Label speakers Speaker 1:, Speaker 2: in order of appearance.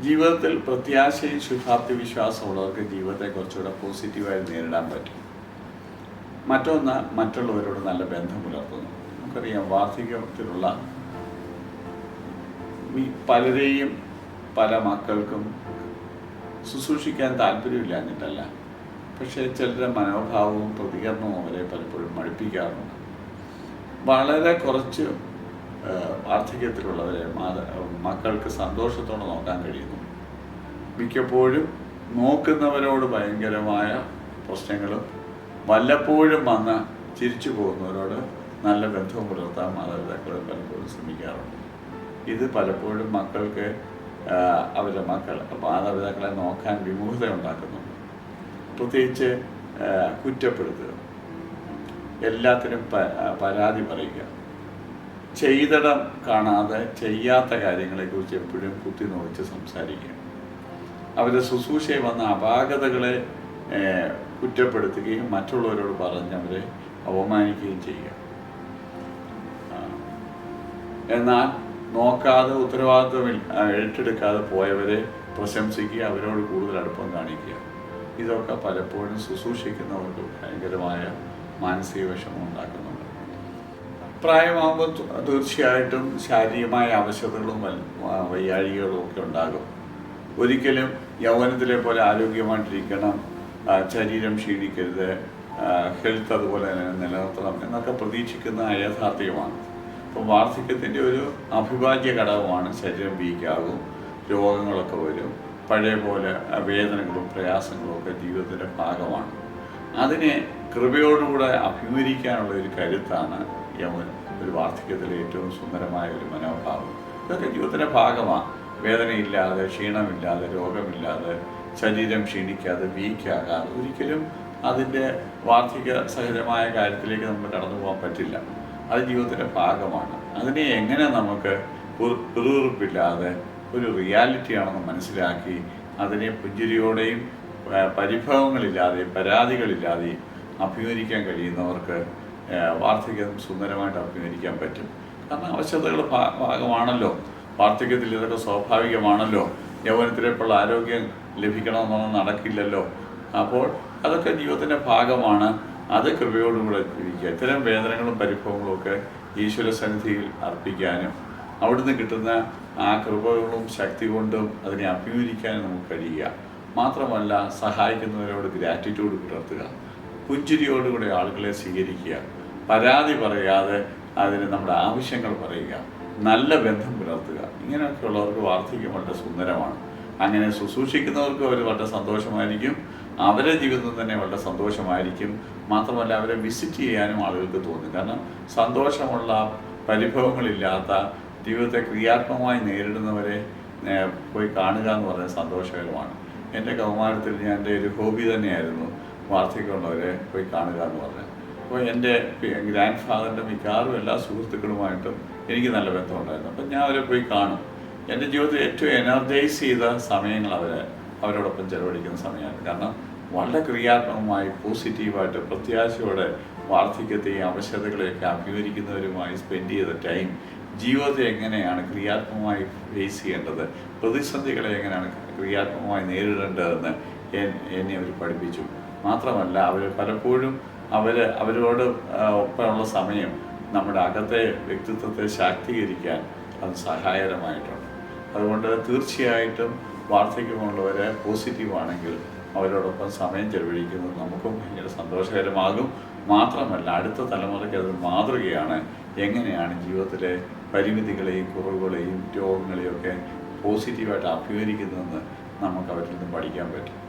Speaker 1: ജീവിതത്തിൽ പ്രത്യാശയും ശുഭാപ്തി വിശ്വാസമുള്ളവർക്ക് ജീവിതത്തെ കുറച്ചുകൂടെ പോസിറ്റീവായി നേരിടാൻ പറ്റും. മറ്റൊന്ന് മറ്റുള്ളവരോട് നല്ല ബന്ധം പുലർത്തുന്നു. നമുക്കറിയാം വാർദ്ധക്യത്തിലുള്ള പലരെയും പല മക്കൾക്കും ശുശ്രൂഷിക്കാൻ താല്പര്യമില്ല എന്നിട്ടല്ല പക്ഷേ ചിലരുടെ മനോഭാവവും പ്രതികരണവും അവരെ പലപ്പോഴും മടുപ്പിക്കാറുണ്ട്. വളരെ കുറച്ച് വാർദ്ധക്യത്തിലുള്ളവരെ മക്കൾക്ക് സന്തോഷത്തോടെ നോക്കാൻ കഴിയുന്നു. മിക്കപ്പോഴും നോക്കുന്നവരോട് ഭയങ്കരമായ പ്രശ്നങ്ങളും വല്ലപ്പോഴും വന്ന് തിരിച്ചു പോകുന്നവരോട് നല്ല ബന്ധവും പുലർത്താൻ മാതാപിതാക്കൾ പലപ്പോഴും ശ്രമിക്കാറുണ്ട്. ഇത് പലപ്പോഴും മക്കൾക്ക് അവരുടെ മക്കൾ മാതാപിതാക്കളെ നോക്കാൻ വിമുഖത ഉണ്ടാക്കുന്നുണ്ട് പ്രത്യേകിച്ച് കുറ്റപ്പെടുത്തുക. എല്ലാത്തിനും പരാതി പറയുക. ചെയ്തിടം കാണാതെ ചെയ്യാത്ത കാര്യങ്ങളെക്കുറിച്ച് എപ്പോഴും കുത്തി നോക്കിച്ച് സംസാരിക്കുക. അവരെ ശുശ്രൂഷയിൽ വന്ന അപാകതകളെ കുറ്റപ്പെടുത്തുകയും മറ്റുള്ളവരോട് പറഞ്ഞ് അവരെ അവമാനിക്കുകയും ചെയ്യുക. എന്നാൽ നോക്കാതെ ഉത്തരവാദിത്വം ഏറ്റെടുക്കാതെ പോയവരെ പ്രശംസിക്കുക അവരോട് കൂടുതൽ അടുപ്പം കാണിക്കുക. ഇതൊക്കെ പലപ്പോഴും ശുശ്രൂഷിക്കുന്നവർക്ക് ഭയങ്കരമായ മാനസിക വിഷമം ഉണ്ടാക്കുന്നുണ്ട്. പ്രായമാകുമ്പോൾ തീർച്ചയായിട്ടും ശാരീരികമായ അവശതകളും വൽ- വയ്യാഴികളും ഒക്കെ ഉണ്ടാകും. ഒരിക്കലും യൗവനത്തിലെ പോലെ ആരോഗ്യമായിട്ടിരിക്കണം ശരീരം ക്ഷീണിക്കരുത് ഹെൽത്ത് അതുപോലെ തന്നെ നിലനിർത്തണം എന്നൊക്കെ പ്രതീക്ഷിക്കുന്ന യാഥാർത്ഥ്യമാണ്. അപ്പോൾ വാർദ്ധക്യത്തിന്റെ ഒരു അഭിഭാജ്യ ഘടകമാണ് ശരീരം വീക്കാകും രോഗങ്ങളൊക്കെ വരും പഴയ പോലെ വേദനകളും പ്രയാസങ്ങളും ഒക്കെ ജീവിതത്തിന്റെ ഭാഗമാണ്. അതിനെ കൃപയോടുകൂടെ അഭിമുഖീകരിക്കാനുള്ള ഒരു കരുത്താണ് യൗവൻ ഒരു വാർദ്ധക്യത്തിലെ ഏറ്റവും സുന്ദരമായ ഒരു മനോഭാവം. ഇതൊക്കെ ജീവിതത്തിന്റെ ഭാഗമാണ്. വേദനയില്ലാതെ ക്ഷീണമില്ലാതെ രോഗമില്ലാതെ ശരീരം ക്ഷീണിക്കാതെ വീക്കാകാതെ ഒരിക്കലും അതിന്റെ വാർദ്ധക്യ സഹജമായ കാര്യത്തിലേക്ക് നമുക്ക് കടന്നു പോകാൻ പറ്റില്ല. അത് ജീവിതത്തിന്റെ ഭാഗമാണ്. അതിനെ എങ്ങനെ നമുക്ക് പിറുപിറുപ്പില്ലാതെ ഒരു റിയാലിറ്റിയാണെന്ന് മനസ്സിലാക്കി അതിനെ പുഞ്ചിരിയോടെയും പരിഭവങ്ങളില്ലാതെയും പരാതികളില്ലാതെയും അഭിമുഖീകരിക്കാൻ കഴിയുന്നവർക്ക് വാർദ്ധക്യം സുന്ദരമായിട്ട് അഭിനയിക്കാൻ പറ്റും. കാരണം അവശ്യതകളുടെ ഭാ- ഭാഗമാണല്ലോ. വാർദ്ധക്യത്തിൽ ഇതൊക്കെ സ്വാഭാവികമാണല്ലോ. യൗവനത്തിലേക്കുള്ള ആരോഗ്യം ലഭിക്കണമെന്നൊന്നും നടക്കില്ലല്ലോ. അപ്പോൾ അതൊക്കെ ജീവിതത്തിന്റെ ഭാഗമാണ്. അത് കൃപയോടുകൂടെ ജീവിക്കുക. ഇത്തരം വേദനകളും പരിഭവങ്ങളും ഒക്കെ ഈശ്വര സന്നിധിയിൽ അർപ്പിക്കാനും അവിടുന്ന് കിട്ടുന്ന ആ കൃപകളും ശക്തി കൊണ്ടും അതിനെ അഭിമുഖീകരിക്കാനും നമുക്ക് കഴിയുക. മാത്രമല്ല സഹായിക്കുന്നവരോട് ഗ്രാറ്റിറ്റ്യൂഡ് പുലർത്തുക. പുഞ്ചിരിയോടുകൂടി ആളുകളെ സ്വീകരിക്കുക പരാതി പറയാതെ അതിന് നമ്മുടെ ആവശ്യങ്ങൾ പറയുക നല്ല ബന്ധം പുലർത്തുക. ഇങ്ങനെയൊക്കെയുള്ളവർക്ക് വാർദ്ധക്യം വളരെ സുന്ദരമാണ്. അങ്ങനെ ശുശ്രൂഷിക്കുന്നവർക്ക് അവർ വളരെ സന്തോഷമായിരിക്കും. അവരെ ജീവിതം തന്നെ വളരെ സന്തോഷമായിരിക്കും. മാത്രമല്ല അവരെ വിസിറ്റ് ചെയ്യാനും ആളുകൾക്ക് തോന്നും. കാരണം സന്തോഷമുള്ള പരിഭവങ്ങളില്ലാത്ത ജീവിതത്തെ ക്രിയാത്മകമായി നേരിടുന്നവരെ പോയി കാണുക എന്ന് പറയുന്നത് സന്തോഷകരമാണ്. എന്റെ കൗമാരത്തിൽ ഞാൻ എന്റെ ഒരു ഹോബി തന്നെയായിരുന്നു. വാർദ്ധക്യമുള്ളവരെ പോയി കാണുക എന്ന് പറഞ്ഞത് അപ്പോൾ എന്റെ ഗ്രാൻഡ് ഫാദറിന്റെ മിക്കവാറും എല്ലാ സുഹൃത്തുക്കളുമായിട്ടും എനിക്ക് നല്ല ബന്ധമുണ്ടായിരുന്നു. അപ്പം ഞാൻ അവരെ പോയി കാണും. എന്റെ ജീവിതത്തിൽ ഏറ്റവും എനർജൈസ് ചെയ്ത സമയങ്ങൾ അവരെ അവരോടൊപ്പം ചെലവഴിക്കുന്ന സമയമാണ്. കാരണം വളരെ ക്രിയാത്മകമായി പോസിറ്റീവായിട്ട് പ്രത്യാശയോടെ വാർദ്ധക്യത്തെയും അവശതകളെയൊക്കെ അഭിമുഖീകരിക്കുന്നവരുമായി സ്പെൻഡ് ചെയ്ത ടൈം ജീവിതത്തെ എങ്ങനെയാണ് ക്രിയാത്മകമായി ഫേസ് ചെയ്യേണ്ടത് പ്രതിസന്ധികളെ എങ്ങനെയാണ് ക്രിയാത്മകമായി നേരിടേണ്ടതെന്ന് എന്നെ അവർ പഠിപ്പിച്ചു. മാത്രമല്ല അവർ പലപ്പോഴും അവർ അവരോട് ഒപ്പമുള്ള സമയം നമ്മുടെ അകത്തെ വ്യക്തിത്വത്തെ ശാക്തീകരിക്കാൻ അത് സഹായകരമായിട്ടുണ്ട്. അതുകൊണ്ട് തീർച്ചയായിട്ടും വാർദ്ധക്യമുള്ളവർ പോസിറ്റീവാണെങ്കിൽ അവരോടൊപ്പം സമയം ചെലവഴിക്കുന്നത് നമുക്കും ഭയങ്കര സന്തോഷകരമാകും. മാത്രമല്ല അടുത്ത തലമുറയ്ക്ക് അതൊരു മാതൃകയാണ്. എങ്ങനെയാണ് ജീവിതത്തിലെ പരിമിതികളെയും കുറവുകളെയും രോഗങ്ങളെയും ഒക്കെ പോസിറ്റീവായിട്ട് അഭിമുഖീകരിക്കുന്നതെന്ന് നമുക്ക് അവരിൽ നിന്ന് പഠിക്കാൻ പറ്റും.